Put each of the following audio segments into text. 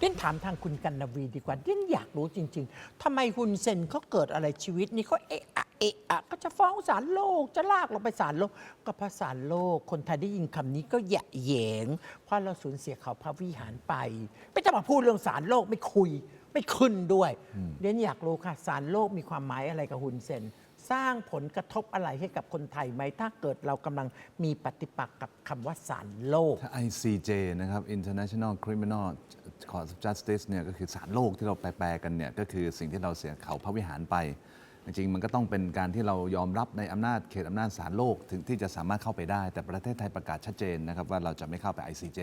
เด่นถามทางคุณกันนวีดีกว่าเด่นอยากรู้จริง ๆทำไมฮุนเซนเขาเกิดอะไรชีวิตนี้เขาเอะอะเอะอะก็จะฟ้องศาลโลกจะลากเราไปศาลโลก ก็เพราะศาลโลก คนไทยได้ยินคำนี้ก็แยะแหยงเพราะเราสูญเสียเขาพระวิหารไป ไม่จะมาพูดเรื่องศาลโลกไม่คุย ไม่ขึ้นด้วยเด่นอยากรู้ค่ะศาลโลกมีความหมายอะไรกับฮุนเซน สร้างผลกระทบอะไรให้กับคนไทยไหมถ้าเกิดเรากำลังมีปฏิปักษ์กับคำว่าศาลโลกถ้า ICJ นะครับ International Criminal Court of Justice เนี่ยก็คือศาลโลกที่เราแปลกันเนี่ยก็คือสิ่งที่เราเสียเขาพระวิหารไป จริงๆ มันก็ต้องเป็นการที่เรายอมรับในอำนาจเขตอำนาจศาลโลกถึงที่จะสามารถเข้าไปได้ แต่ประเทศไทยประกาศชัดเจนนะครับว่าเราจะไม่เข้าไป ICJ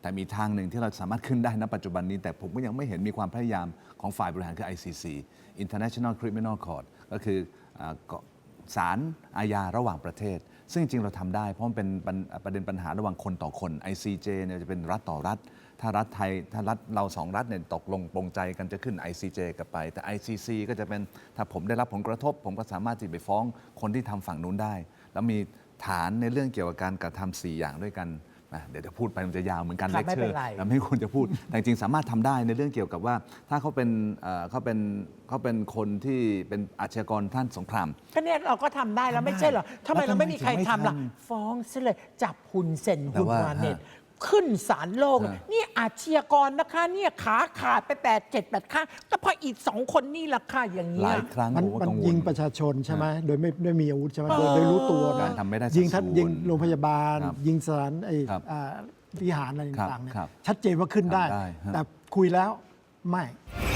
แต่มีทางหนึ่งที่เราสามารถขึ้นได้ณปัจจุบันนี้ แต่ผมก็ยังไม่เห็นมีความพยายามของฝ่ายบริหารคือ ICC International Criminal Court ก็คืออ่าก็ ศาลอาญาระหว่างประเทศ ซึ่งจริงเราทำได้ เพราะมันเป็นปประเด็นปัญหาระหว่างคนต่อคน ICJ เนี่ยจะเป็นรัฐต่อรัฐ ถ้ารัฐไทยถ้ารัฐเราสองรัฐเนี่ยตกลงปรงใจกันจะขึ้น ICJ กับไป แต่ ICC ก็จะเป็นถ้าผมได้รับผลกระทบ ผมก็สามารถที่ไปฟ้องคนที่ทำฝั่งนู้นได้ แล้วมีฐานในเรื่องเกี่ยวกับการกระทำสี่อย่างด้วยกัน อะเดี๋ยวจะพูดไปมันจะยาวเหมือนกันครัเลบคไม่เชเป็อนร์ไรไม่ควรจะพูด แต่จริงๆสามารถทำได้ในเรื่องเกี่ยวกับว่า ถ้าเขาเป็นเอ่อเขาเป็นเขาเป็นคนที่เป็นอาชญากรท่านสงคราม ก็เนี่ยเราก็ทำได้แล้วไม่ใช่เหรอทำไมแล้วทำไมเราไม่มีใครถึงไม่ทำล่ะทฟ้องซะเลยจับหุนเซนแต่หุนว่ามาเน็ตฮะ ขึ้นศาลโลก ฮะ นี่อาชญากรนะคะ เนี่ยขาขาดไปแปดเจ็ดแปดข้างก็เพราะอีกสองคนนี่แหละค่ะอย่างหเงี้ลายย ครั้งมันผมว่ามันกังวล ยิงประชาชนใช่ไหมโดยไม่ไม่มีอาวุธใช่ไหมเออโดยโดยรู้ตัวกานะรทำไม่ได้ยิงทัดสัดส่วนยิงโรงพยาบาล ครับยิงสถานไอ้ครับอ่าวิหารอะไรครับต่างๆเนี่ยครับชัดเจนว่าขึ้นได้ ทำได้ฮะ แต่คุยแล้วไม่ท